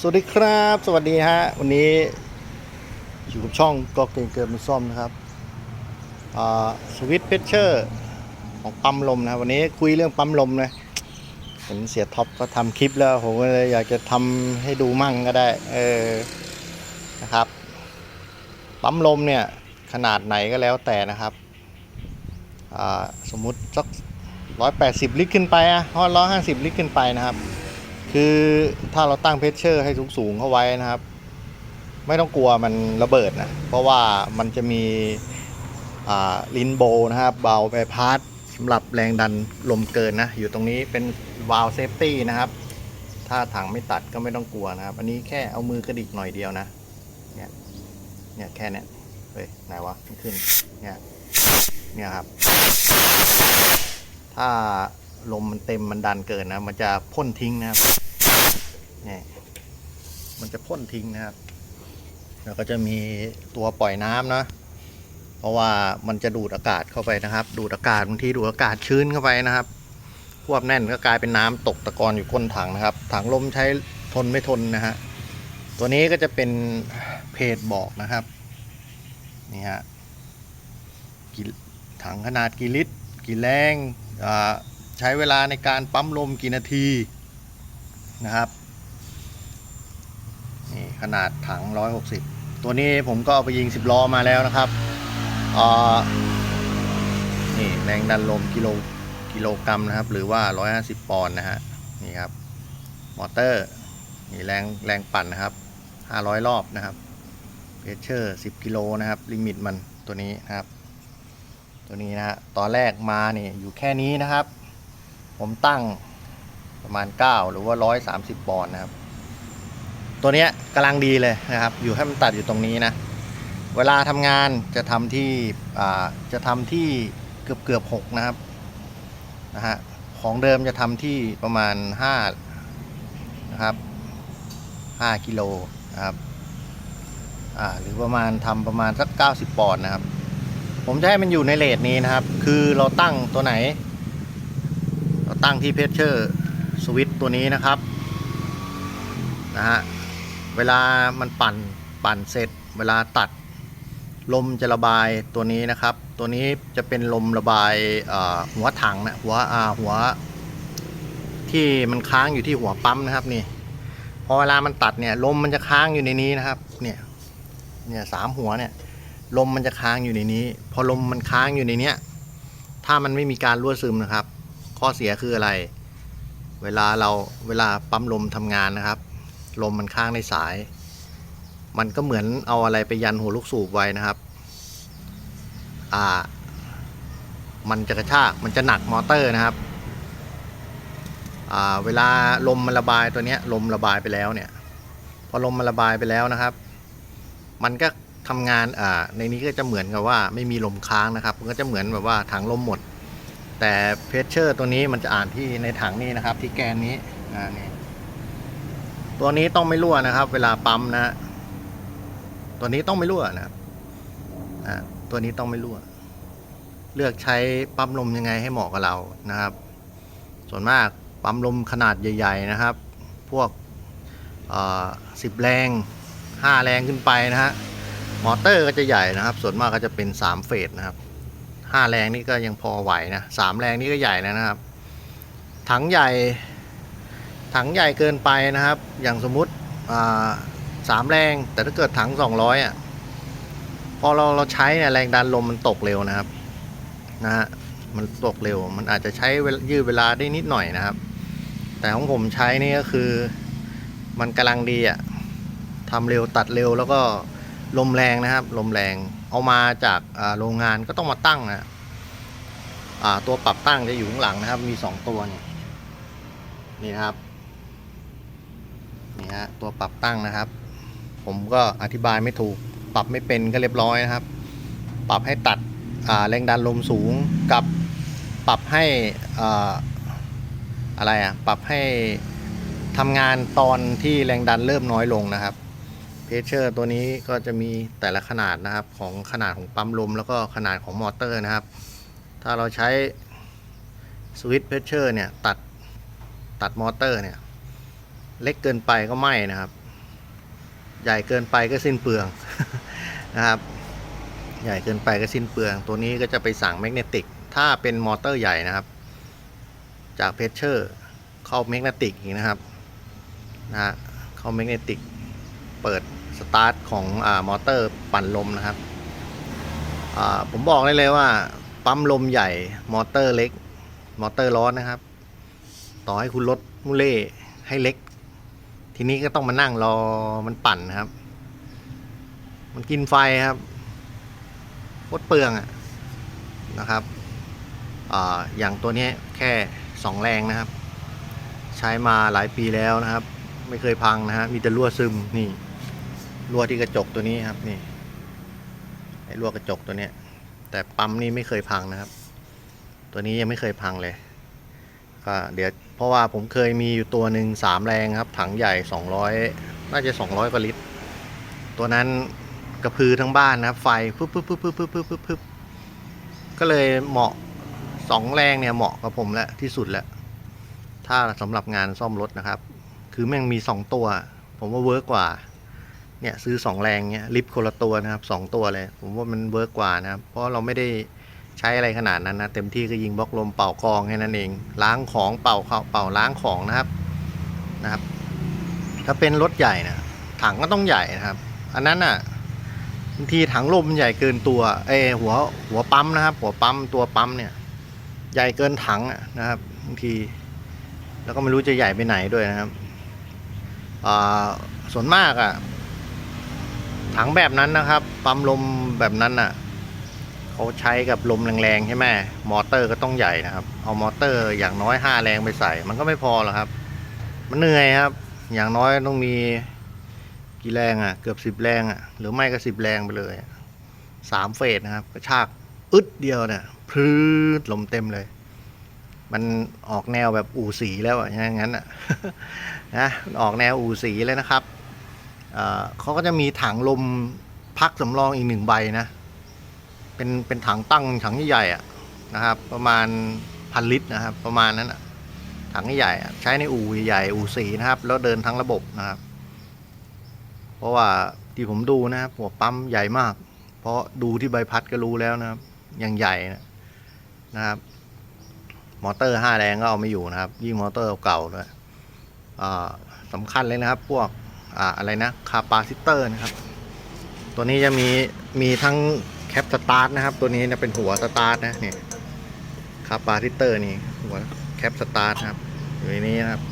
สวัสดีครับ สวัสดีฮะ วันนี้อยู่กับช่องก็เก่งเกินมันซ่อมนะครับสวิตเพชเชอร์ของปั๊มลมนะวันนี้คุยเรื่องปั๊มลมนะเห็นเสียท็อปก็ทำคลิปแล้ว ผมก็เลยอยากจะทำให้ดูมั่งก็ได้เออนะครับ ปั๊มลมเนี่ยขนาดไหนก็แล้วแต่นะครับสมมุติสักร้อยแปดสิบลิตรขึ้นไปอะร้อยห้าสิบลิตรขึ้นไปนะครับ คือถ้าเราตั้งเพชเชอร์ให้สูงๆเข้าไว้นะครับ ไม่ต้องกลัวมันระเบิดนะ เพราะว่ามันจะมีลินโบนะครับเบาไปพาร์ทสำหรับแรงดันลมเกินนะ อยู่ตรงนี้เป็นวาล์วเซฟตี้นะครับ ถ้าถังไม่ตัดก็ไม่ต้องกลัวนะครับ อันนี้แค่เอามือกระดิกหน่อยเดียวนะ เนี่ย เนี่ยแค่เนี้ยเฮ้ยไหนวะขึ้น เนี่ย เนี่ยครับ ถ้า ลมมันเต็มมันดันเกินนะ มันจะพ่นทิ้งนะครับนี่มันจะพ่นทิ้งนะครับ แล้วก็จะมีตัวปล่อยน้ำนะ เพราะว่ามันจะดูดอากาศเข้าไปนะครับ ดูดอากาศบางทีดูดอากาศชื้นเข้าไปนะครับควบแน่นก็กลายเป็นน้ำตกตะกอนอยู่ก้นถังนะครับ ถังลมใช้ทนไม่ทนนะฮะ ตัวนี้ก็จะเป็นเพจบอกนะครับ นี่ฮะถังขนาดกี่ลิตรกี่แรงอ่า ใช้เวลาในการปั๊มลมกี่นาทีนะครับนี่ขนาดถัง 160 ตัวนี้ผมก็เอาไปยิง 10 ล้อมาแล้วนะครับอ่านี่แรงดันลมกิโลกิโลกรัมนะครับ หรือว่า 150 ปอนด์นะฮะนี่ครับมอเตอร์นี่แรงแรงปั่นนะครับ 500 รอบนะครับเพชเชอร์ 10 กิโลนะครับลิมิตมันตัวนี้นะครับ ตัวนี้นะฮะตอนแรกมาเนี่ยอยู่แค่นี้นะครับ ผมตั้งประมาณ 9 หรือว่า 130 ปอนด์นะครับ ตัวเนี้ยกำลังดีเลยนะครับ อยู่ให้มันตัดอยู่ตรงนี้นะ เวลาทำงานจะทำที่จะทำที่เกือบเกือบหกนะครับนะฮะของเดิมจะทำที่ประมาณ 5 นะครับ 5 กิโลนะครับหรือประมาณทำประมาณสัก 90 ปอนด์นะครับ ผมจะให้มันอยู่ในเลทนี้นะครับ คือเราตั้งตัวไหน ตั้งที่เพชเชอร์สวิตตัวนี้นะครับนะฮะเวลามันปั่นปั่นเสร็จ เวลาตัดลมจะระบายตัวนี้นะครับ ตัวนี้จะเป็นลมระบายหัวถังนะหัวอาหัว ที่มันค้างอยู่ที่หัวปั๊มนะครับนี่พอเวลามันตัดเนี่ยลมมันจะค้างอยู่ในนี้นะครับเนี่ยเนี่ยสามหัวเนี่ยลมมันจะค้างอยู่ในนี้ พอลมมันค้างอยู่ในเนี้ยถ้ามันไม่มีการรั่วซึมนะครับ ข้อเสียคืออะไร เวลาเราเวลาปั๊มลมทำงานนะครับ ลมมันค้างในสาย มันก็เหมือนเอาอะไรไปยันหัวลูกสูบไว้นะครับ อ่า มันจะกระชากมันจะหนักมอเตอร์นะครับ อ่า เวลาลมมันระบายตัวเนี้ยลมระบายไปแล้วเนี่ย พอลมมันระบายไปแล้วนะครับ มันก็ทำงานอ่าในนี้ก็จะเหมือนกับว่าไม่มีลมค้างนะครับ มันก็จะเหมือนแบบว่าถังลมหมด แต่เพชเชอร์ตัวนี้มันจะอ่านที่ในถังนี้นะครับ ที่แกนนี้อ่านี่ตัวนี้ต้องไม่รั่วนะครับ เวลาปั๊มนะ ตัวนี้ต้องไม่รั่วนะครับอ่าตัวนี้ต้องไม่รั่ว เลือกใช้ปั๊มลมยังไงให้เหมาะกับเรานะครับ ส่วนมากปั๊มลมขนาดใหญ่ ๆ นะครับ พวกสิบแรงห้าแรงขึ้นไปนะฮะมอเตอร์ก็จะใหญ่นะครับ ส่วนมากก็จะเป็นสามเฟสนะครับ ห้าแรงนี่ก็ยังพอไหวนะสามแรงนี่ก็ใหญ่แล้วนะครับ ถังใหญ่ ถังใหญ่เกินไปนะครับ อย่างสมมุติสามแรง แต่ถ้าเกิดถัง200อะพอเราเราใช้เนี่ยแรงดันลมมันตกเร็วนะครับนะฮะมันตกเร็ว มันอาจจะใช้ยืดเวลาได้นิดหน่อยนะครับ แต่ของผมใช้นี่ก็คือ มันกำลังดีอะทำเร็วตัดเร็วแล้วก็ลมแรงนะครับ ลมแรง เอามาจากโรงงานก็ต้องมาตั้งนะตัวปรับตั้งจะอยู่ข้างหลังนะครับ มี2ตัวเนี่ยนี่นะครับนี่ฮะตัวปรับตั้งนะครับ ผมก็อธิบายไม่ถูก ปรับไม่เป็นก็เรียบร้อยนะครับ ปรับให้ตัดแรงดันลมสูงกับปรับให้อะไรอะปรับให้ทำงานตอนที่แรงดันเริ่มน้อยลงนะครับ เพชเชอร์ตัวนี้ก็จะมีแต่ละขนาดนะครับของขนาดของปั๊มลมแล้วก็ขนาดของมอเตอร์นะครับ ถ้าเราใช้สวิตช์เพชเชอร์เนี่ยตัดตัดมอเตอร์เนี่ย เล็กเกินไปก็ไหม้นะครับ ใหญ่เกินไปก็สิ้นเปลืองนะครับ ใหญ่เกินไปก็สิ้นเปลือง ตัวนี้ก็จะไปสั่งแมกเนติก ถ้าเป็นมอเตอร์ใหญ่นะครับ จากเพชเชอร์เข้าแมกเนติกอีกนะครับนะฮะเข้าแมกเนติกเปิด สตาร์ทของอมอเตอร์ปั่นลมนะครับ ผมบอกได้เลยว่า ปั๊มลมใหญ่มอเตอร์เล็ก มอเตอร์ร้อนนะครับ ต่อให้คุณลดมุเล่ให้เล็ก ทีนี้ก็ต้องมานั่งรอมันปั่นนะครับ มันกินไฟครับโคตรเปลืองอะนะครับออย่างตัวนี้แค่สองแรงนะครับ ใช้มาหลายปีแล้วนะครับ ไม่เคยพังนะฮะมีแต่รั่วซึมนี่ รั่วที่กระจกตัวนี้ครับนี่ไอ้รั่วกระจกตัวเนี้ย แต่ปั๊มนี่ไม่เคยพังนะครับ ตัวนี้ยังไม่เคยพังเลยก็เดี๋ยวเพราะว่าผมเคยมีอยู่ตัวหนึ่งสามแรงครับ ถังใหญ่สองร้อยน่าจะสองร้อยกว่าลิตร ตัวนั้นกระพือทั้งบ้านนะครับ ไฟปึ๊บปึ๊บปึ๊บปึ๊บปึ๊บปึ๊บปึ๊บก็เลยเหมาะสองแรงเนี่ยเหมาะกับผมแล้วที่สุดแล้ว ถ้าสำหรับงานซ่อมรถนะครับ คือแม่งมีสองตัว ผมว่าเวิร์กกว่า เนี่ยซื้อสองแรงเนี่ยลิฟคนละตัวนะครับสองตัวเลย ผมว่ามันเวิร์กกว่านะครับ เพราะเราไม่ได้ใช้อะไรขนาดนั้นนะเต็มที่ก็ยิงบล็อกลมเป่ากองแค่นั้นเอง ล้างของเป่าเขาเป่าล้างของนะครับนะครับ ถ้าเป็นรถใหญ่นะถังก็ต้องใหญ่นะครับ อันนั้นอะบางทีถังลมใหญ่เกินตัวเอหัวหัวปั๊มนะครับ หัวปั๊มตัวปั๊มเนี่ย ใหญ่เกินถังนะครับบางที แล้วก็ไม่รู้จะใหญ่ไปไหนด้วยนะครับอ่าส่วนมากอะ ถังแบบนั้นนะครับ ปั๊มลมแบบนั้นน่ะเขาใช้กับลมแรงๆใช่ไหมมอเตอร์ก็ต้องใหญ่นะครับ เอามอเตอร์อย่างน้อยห้าแรงไปใส่ มันก็ไม่พอหรอกครับ มันเหนื่อยครับ อย่างน้อยต้องมีกี่แรงอะ เกือบสิบ10แรงอะ หรือไม่ก็สิบแรงไปเลยสามเฟสนะครับกระชากอึดเดียวเนี่ยพรืดลมเต็มเลย มันออกแนวแบบอู่สีแล้วอะอย่างนั้นอะนะออกแนวอู่สีเลยนะครับ เขาก็จะมีถังลมพักสำรองอีกหนึ่งใบนะ เป็นเป็นถังตั้งถังใหญ่ๆอะนะครับ ประมาณพันลิตรนะครับ ประมาณนั้นอะถังใหญ่ใช้ในอู่ใหญ่อู่สีนะครับ แล้วเดินทั้งระบบนะครับ เพราะว่าที่ผมดูนะครับหัวปั๊มใหญ่มาก เพราะดูที่ใบพัดก็รู้แล้วนะครับยังใหญ่นะนะครับ มอเตอร์ห้าแรงก็เอาไม่อยู่นะครับ ยิ่งมอเตอร์เก่าด้วยสำคัญเลยนะครับ พวก ออะไรนะคาปาซิเตอร์นะครับ ตัวนี้จะมีมีทั้งแคปสตาร์ทนะครับ ตัวนี้นะเป็นหัวสตาร์ทนะเนี่ยคาปาซิเตอร์นี่หัวแคปสตาร์ทครับอยู่ในนี้นะครับ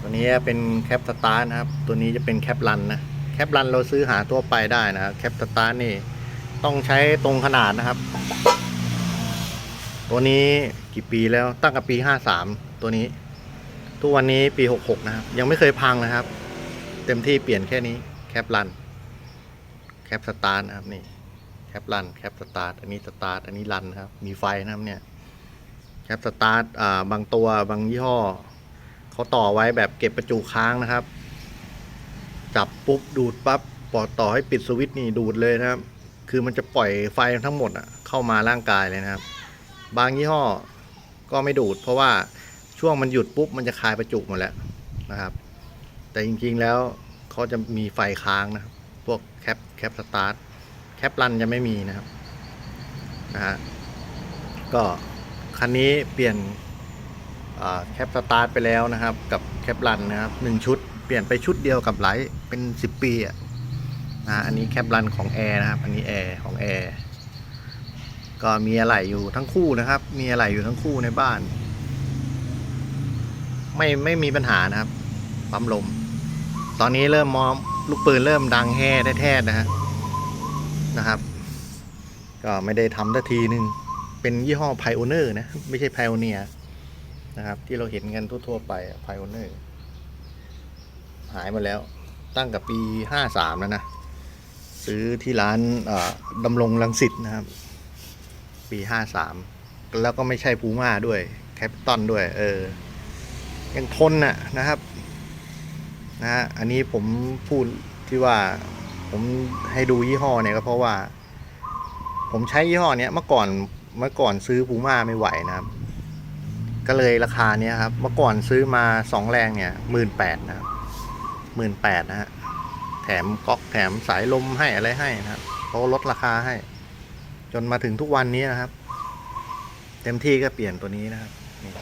ตัวนี้เป็นแคปสตาร์ทนะครับ ตัวนี้จะเป็นแคปรันนะแคปรันเราซื้อหาทั่วไปได้นะครับแคปสตาร์ทนี่ต้องใช้ตรงขนาดนะครับ ตัวนี้กี่ปีแล้วตั้งแต่ปีห้าสามตัวนี้ ทุกวันนี้ปีหกหกนะครับ ยังไม่เคยพังนะครับ เต็มที่เปลี่ยนแค่นี้แคปรันแคปสตาร์ทนะครับนี่แคปรันแคปสตาร์ทอันนี้สตาร์ทอันนี้รันครับมีไฟนะครับเนี่ยแคปสตาร์ทอ่าบางตัวบางยี่ห้อเขาต่อไว้แบบเก็บประจุค้างนะครับ จับปุ๊บดูดปั๊บปอดต่อให้ปิดสวิตช์นี่ดูดเลยนะครับ คือมันจะปล่อยไฟทั้งหมดอะเข้ามาร่างกายเลยนะครับ บางยี่ห้อก็ไม่ดูด เพราะว่าช่วงมันหยุดปุ๊บมันจะคายประจุหมดแล้วนะครับ แต่จริงๆแล้วเขาจะมีไฟค้างนะครับ พวกแคปแคปสตาร์ทแคปรันจะไม่มีนะครับนะฮะก็คันนี้เปลี่ยนแคปสตาร์ทไปแล้วนะครับ กับแคปรันนะครับหนึ่งชุด เปลี่ยนไปชุดเดียวกับหลายเป็นสิบปีอะนะอันนี้แคปรันของแอร์นะครับ อันนี้แอร์ของแอร์ก็มีอะไรอยู่ทั้งคู่นะครับ มีอะไรอยู่ทั้งคู่ในบ้าน ไม่ไม่มีปัญหานะครับปั๊มลม ตอนนี้เริ่มมอมลูกปืนเริ่มดังแห่แท้ๆนะฮะนะครับ ก็ไม่ได้ทำทัทีหนึ่งเป็นยี่ห้อไพโอเนอร์นะ ไม่ใช่ไพโอเนียนะครับ ที่เราเห็นกันทั่วๆไปไพโอเนอร์หายมาแล้วตั้งกับปีห้าสามแล้วนะ ซื้อที่ร้านดำรงลังสิตนะครับ ปีห้าสามแล้วก็ไม่ใช่พูม่าด้วย แคปตันด้วย เออ ยังทนน่ะนะครับ นะฮะอันนี้ผมพูดที่ว่าผมให้ดูยี่ห้อเนี่ยก็เพราะว่า ผมใช้ยี่ห้อเนี้ยเมื่อก่อนเมื่อก่อนซื้อพูม่าไม่ไหวนะครับ ก็เลยราคาเนี้ยครับ เมื่อก่อนซื้อมาสองแรงเนี่ยหมื่นแปดนะครับหมื่นแปดนะฮะแแถมก๊อกแถมสายลมให้อะไรให้นะครับเขาลดราคาให้ จนมาถึงทุกวันนี้นะครับ เต็มที่ก็เปลี่ยนตัวนี้นะครับนี่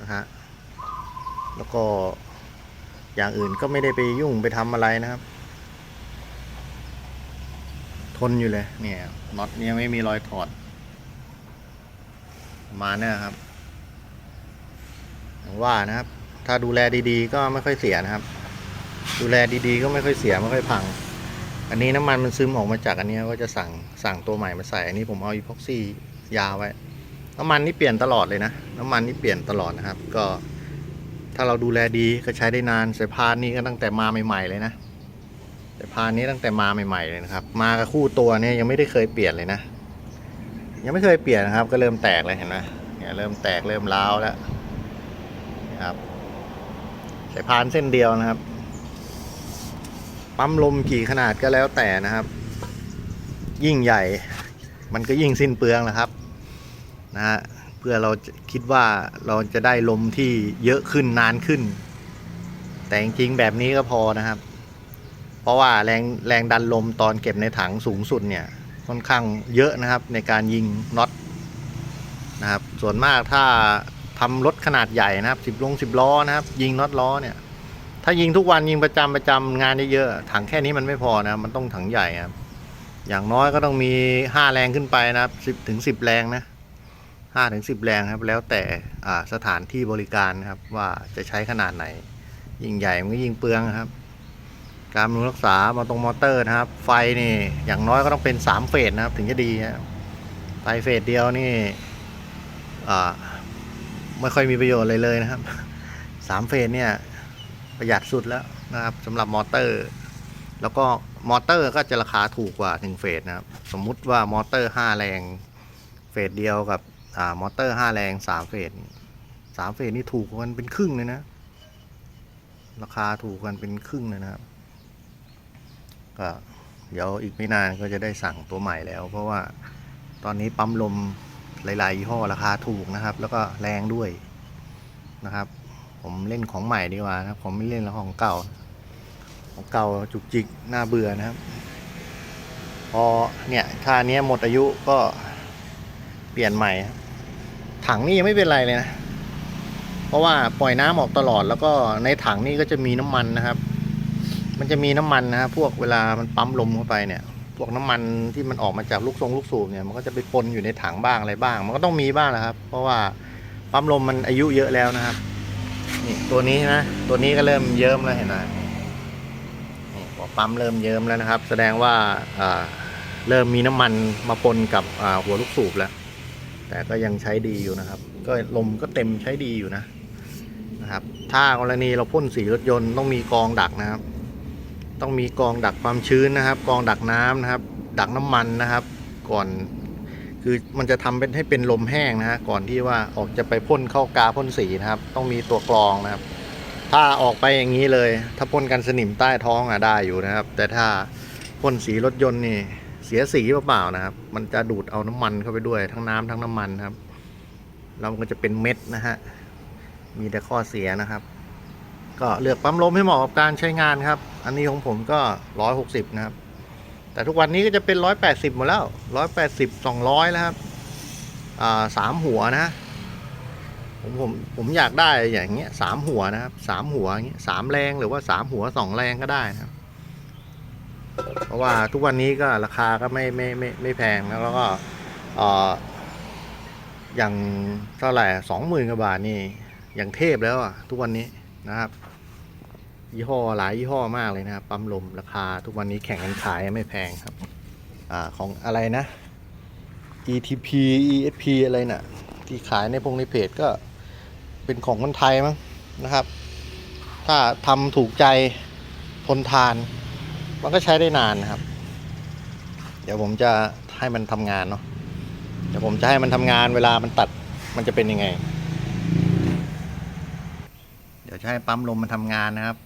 นะฮะแล้วก็ อย่างอื่นก็ไม่ได้ไปยุ่งไปทำอะไรนะครับ ทนอยู่เลยเนี่ยน็อตเนี่ยไม่มีรอยถอด มาเนี่ยครับอย่างว่านะครับ ถ้าดูแลดีๆ ก็ไม่ค่อยเสียนะครับ ดูแลดีๆ ก็ไม่ค่อยเสียไม่ค่อยพัง อันนี้น้ำมันมันซึมออกมาจากอันนี้ก็จะสั่งสั่งตัวใหม่มาใส่อันนี้ผมเอาอีพ็อกซี่ยาไว้ น้ำมันนี่เปลี่ยนตลอดเลยนะ น้ำมันนี่เปลี่ยนตลอดนะครับ ก็ ถ้าเราดูแลดีก็ใช้ได้นานสายพานนี่ก็ตั้งแต่มาใหม่ ๆ เลยนะสายพานนี้ตั้งแต่มาใหม่ ๆ เลยนะครับ มากับคู่ตัวเนี่ยยังไม่ได้เคยเปลี่ยนเลยนะ ยังไม่เคยเปลี่ยนนะครับ ก็เริ่มแตกเลยเห็นไหมเนี่ยเริ่มแตกเริ่มร้าวแล้วนะครับสายพานเส้นเดียวนะครับ ปั๊มลมกี่ขนาดก็แล้วแต่นะครับ ยิ่งใหญ่ มันก็ยิ่งสิ้นเปลืองนะครับ นะฮะ เพื่อเราคิดว่าเราจะได้ลมที่เยอะขึ้นนานขึ้น แต่จริงๆแบบนี้ก็พอนะครับ เพราะว่าแรงแรงดันลมตอนเก็บในถังสูงสุดเนี่ยค่อนข้างเยอะนะครับในการยิงน็อตนะครับส่วนมากถ้าทำรถขนาดใหญ่นะครับสิบลงสิบล้อนะครับ ยิงน็อตล้อเนี่ย ถ้ายิงทุกวันยิงประจำประจำงานเยอะๆถังแค่นี้มันไม่พอนะมันต้องถังใหญ่ครับอย่างน้อยก็ต้องมีห้าแรงขึ้นไปนะครับสิบถึงสิบแรงนะ ห้าถึงสิบแรงครับ แล้วแต่สถานที่บริการนะครับ ว่าจะใช้ขนาดไหน ยิ่งใหญ่มันก็ยิ่งเปลืองครับ การบำรุงรักษามาตรงมอเตอร์นะครับ ไฟนี่อย่างน้อยก็ต้องเป็นสามเฟสนะครับ ถึงจะดีนะครับไฟเฟสเดียวนี่ไม่ค่อยมีประโยชน์เลยเลยนะครับสามเฟสเนี่ยประหยัดสุดแล้วนะครับสำหรับมอเตอร์ แล้วก็มอเตอร์ก็จะราคาถูกกว่า1เฟสนะครับ สมมุติว่ามอเตอร์ 5 แรงเฟสเดียวกับ อ่ามอเตอร์5แรง3เฟสสามเฟสนี่ถูกกันเป็นครึ่งเลยนะ ราคาถูกกันเป็นครึ่งเลยนะครับ ก็เดี๋ยวอีกไม่นานก็จะได้สั่งตัวใหม่แล้ว เพราะว่าตอนนี้ปั๊มลมหลายๆยี่ห้อราคาถูกนะครับ แล้วก็แรงด้วยนะครับ ผมเล่นของใหม่ดีกว่านะผมไม่เล่นแล้วของเก่า ของเก่าจุกจิกน่าเบื่อนะครับ พอเนี่ยค่านี้หมดอายุก็เปลี่ยนใหม่ครับ ถังนี่ยังไม่เป็นไรเลยนะ เพราะว่าปล่อยน้ำออกตลอดแล้วก็ในถังนี่ก็จะมีน้ำมันนะครับ มันจะมีน้ำมันนะครับพวกเวลามันปั๊มลมเข้าไปเนี่ย พวกน้ำมันที่มันออกมาจากลูกทรงลูกสูบเนี่ยมันก็จะไปปนอยู่ในถังบ้างอะไรบ้าง มันก็ต้องมีบ้างนะครับ เพราะว่าปั๊มลมมันอายุเยอะแล้วนะครับนี่ตัวนี้นะ ตัวนี้ก็เริ่มเยิ้มแล้วเห็นไหมนี่พอปั๊มเริ่มเยิ้มแล้วนะครับ แสดงว่าเริ่มมีน้ำมันมาปนกับหัวลูกสูบแล้ว แต่ก็ยังใช้ดีอยู่นะครับ ก็ลมก็เต็มใช้ดีอยู่นะนะครับ ถ้ากรณีเราพ่นสีรถยนต์ต้องมีกองดักนะครับ ต้องมีกองดักความชื้นนะครับ กองดักน้ำนะครับ ดักน้ำมันนะครับ ก่อนคือมันจะทำเป็นให้เป็นลมแห้งนะฮะก่อนที่ว่าออกจะไปพ่นเข้ากาพ่นสีนะครับ ต้องมีตัวกรองนะครับ ถ้าออกไปอย่างนี้เลย ถ้าพ่นกันสนิมใต้ท้องอะได้อยู่นะครับ แต่ถ้าพ่นสีรถยนต์นี่ สียสีเปล่าๆนะครับ มันจะดูดเอาน้ำมันเข้าไปด้วยทั้งน้ำทั้งน้ำมันครับ แล้วมันก็จะเป็นเม็ดนะฮะ มีแต่ข้อเสียนะครับ ก็เลือกปั๊มลมให้เหมาะกับการใช้งานครับ อันนี้ของผมก็ร้อยหกสิบนะครับ แต่ทุกวันนี้ก็จะเป็นร้อยแปดสิบหมดแล้วร้อยแปดสิบสองร้อยแล้วครับอ่าสามหัวนะผมผมผมอยากได้อย่างเงี้ยสามหัวนะครับสามหัวอย่างเงี้ยสามแรงหรือว่าสามหัวสองแรงก็ได้นะครับ เพราะว่าทุกวันนี้ก็ราคาก็ไม่ไม่ไม่ไม่แพงแล้วก็เอ่ออย่างเท่าไหร่สองหมื่นกว่าบาทนี่อย่างเทพแล้วอะทุกวันนี้นะครับ ยี่ห้อหลายยี่ห้อมากเลยนะครับปั๊มลมราคาทุกวันนี้แข่งกันขายไม่แพงครับอของอะไรนะ ETP ESP อะไรน่ะ ที่ขายในพงในเพจก็เป็นของคนไทยมั้งนะครับ ถ้าทำถูกใจทนทาน มันก็ใช้ได้นานนะครับ เดี๋ยวผมจะให้มันทำงานเนาะเดี๋ยวผมจะให้มันทำงานเวลามันตัดมันจะเป็นยังไง เดี๋ยวจะให้ปั๊มลมมันทำงานนะครับ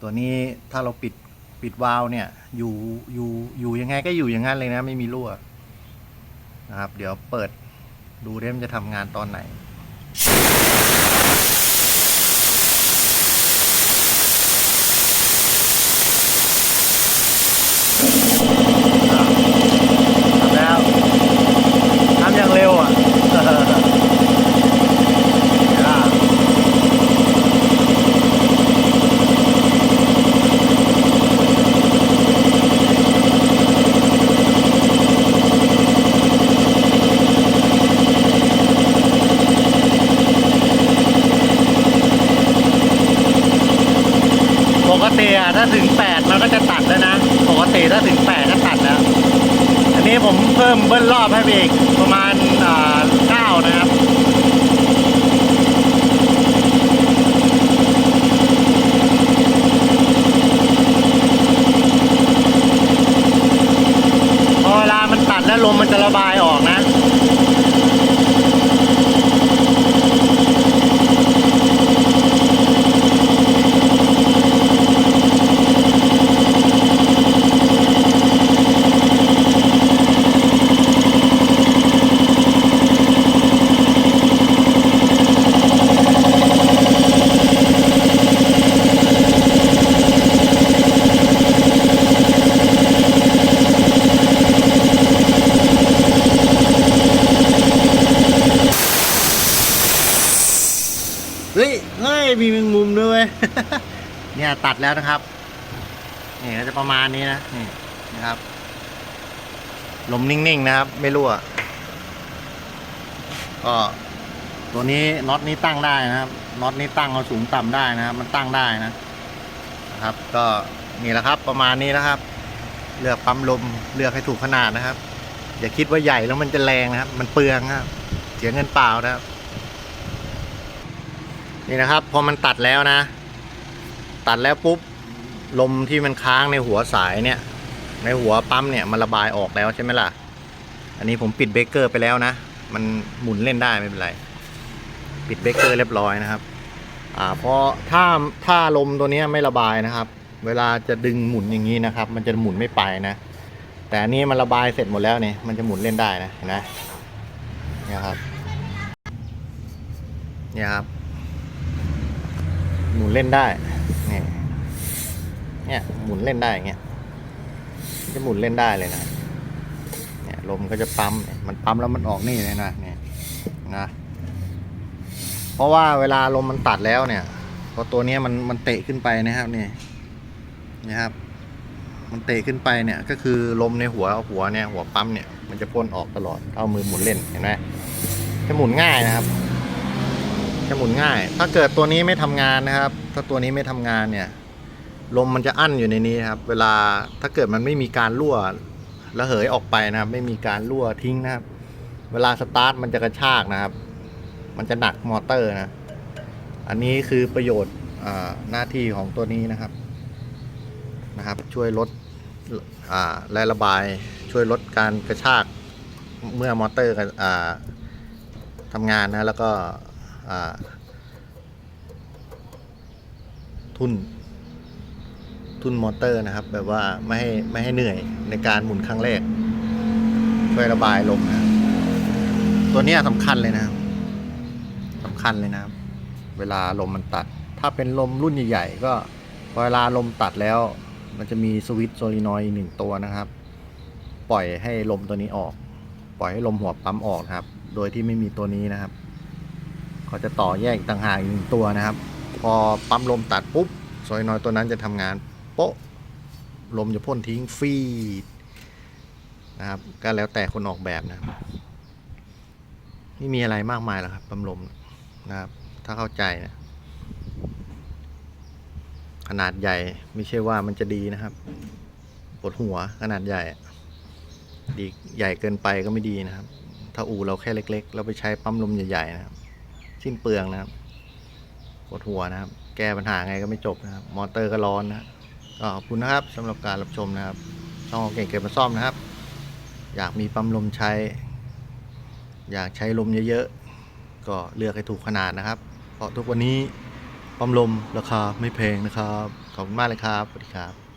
ตัวนี้ถ้าเราปิดปิดวาล์วเนี่ย อยู่อยู่อยู่ยังไงก็อยู่อย่างนั้นเลยนะ ไม่มีรั่วนะครับ เดี๋ยวเปิดดูเด้มันจะทำงานตอนไหน ปกติอะถ้าถึงแปดมันก็จะตัดแล้วนะ ปกติถ้าถึงแปดก็ตัดแล้ว อันนี้ผมเพิ่มเบิ้ลรอบให้ไปอีกประมาณอ่าเก้านะครับพอเวลามันตัดแล้วลมมันจะระบายออกนะ เฮ้ย เฮ้ย มีแมงมุมด้วยเวย เนี่ยตัด แล้วนะครับนี่ก็จะประมาณนี้นะนี่นะครับลมนิ่งๆนะครับ ไม่รั่วก็ตัวนี้น็อตนี้ตั้งได้นะครับน็อตนี้ตั้งเอาสูงต่ำได้นะครับ มันตั้งได้นะนะครับ ก็นี่แหละครับประมาณนี้นะครับ เลือกปั๊มลมเลือกให้ถูกขนาดนะครับ อย่าคิดว่าใหญ่แล้วมันจะแรงนะครับ มันเปลืองครับเสียเงินเปล่านะครับ นี่นะครับ พอมันตัดแล้วนะ ตัดแล้วปุ๊บลมที่มันค้างในหัวสายเนี่ย ในหัวปั๊มเนี่ยมันระบายออกแล้วใช่ไหมล่ะ อันนี้ผมปิดเบรกเกอร์ไปแล้วนะ มันหมุนเล่นได้ไม่เป็นไร ปิดเบรกเกอร์เรียบร้อยนะครับ อ่าเพราะถ้าถ้าลมตัวนี้ไม่ระบายนะครับ เวลาจะดึงหมุนอย่างนี้นะครับ มันจะหมุนไม่ไปนะ แต่อันนี้มันระบายเสร็จหมดแล้วเนี่ยมันจะหมุนเล่นได้นะเห็นไหมเนี่ยครับเนี่ยครับ หมุนเล่นได้เนี่ยเนี่ยหมุนเล่นได้อย่างเงี้ยจะหมุนเล่นได้เลยนะเนี่ยลมก็จะปั๊มมันปั๊มแล้วมันออกนี่เลยนะเนี่ยนะ เพราะว่าเวลาลมมันตัดแล้วเนี่ยพอตัวเนี้ยมันมันเตะขึ้นไปนะครับนี่นะครับ มันเตะขึ้นไปเนี่ย ก็คือลมในหัวหัวเนี่ยหัวปั๊มเนี่ยมันจะพ่นออกตลอดเอามือหมุนเล่นเห็นไหมจะหมุนง่ายนะครับ จะหมุนง่าย ถ้าเกิดตัวนี้ไม่ทำงานนะครับ ถ้าตัวนี้ไม่ทำงานเนี่ยลมมันจะอั้นอยู่ในนี้ครับ เวลาถ้าเกิดมันไม่มีการรั่วระเหยออกไปนะครับ ไม่มีการรั่วทิ้งนะครับ เวลาสตาร์ทมันจะกระชากนะครับ มันจะหนักมอเตอร์นะ อันนี้คือประโยชน์หน้าที่ของตัวนี้นะครับนะครับ ช่วยลดแรงระบายช่วยลดการกระชากเมื่อมอเตอร์อทำงานนะแล้วก็ ทุนทุนมอเตอร์นะครับ แบบว่าไม่ให้ไม่ให้เหนื่อยในการหมุนครั้งแรก ช่วยระบายลมนะตัวนี้สำคัญเลยนะครับสำคัญเลยนะครับ เวลาลมมันตัด ถ้าเป็นลมรุ่นใหญ่ ๆ ก็พอเวลาลมตัดแล้ว มันจะมีสวิตช์โซลินอยหนึ่งตัวนะครับ ปล่อยให้ลมตัวนี้ออก ปล่อยให้ลมหัวปั๊มออกครับ โดยที่ไม่มีตัวนี้นะครับ เขาจะต่อแยกต่างหากอีกหนึ่งตัวนะครับ พอปั๊มลมตัดปุ๊บโซลินอยตัวนั้นจะทำงานโป๊ะลมจะพ่นทิ้งฟีดนะครับก็แล้วแต่คนออกแบบนะครับไม่มีอะไรมากมายหรอกครับปั๊มลมนะครับ ถ้าเข้าใจนะขนาดใหญ่ไม่ใช่ว่ามันจะดีนะครับปวดหัวขนาดใหญ่ดีใหญ่เกินไปก็ไม่ดีนะครับ ถ้าอู่เราแค่เล็ก ๆ เราไปใช้ปั๊มลมใหญ่ๆนะครับ สิ้นเปลืองนะครับปวดหัวนะครับ แก้ปัญหาไงก็ไม่จบนะครับ มอเตอร์ก็ร้อนนะก็ขอบคุณนะครับสำหรับการรับชมนะครับ ช่องเก่งเก็บมาซ่อมนะครับ อยากมีปั๊มลมใช้ อยากใช้ลมเยอะๆ ก็เลือกให้ถูกขนาดนะครับ เพราะทุกวันนี้ปั๊มลมราคาไม่แพงนะครับ ขอบคุณมากเลยครับสวัสดีครับ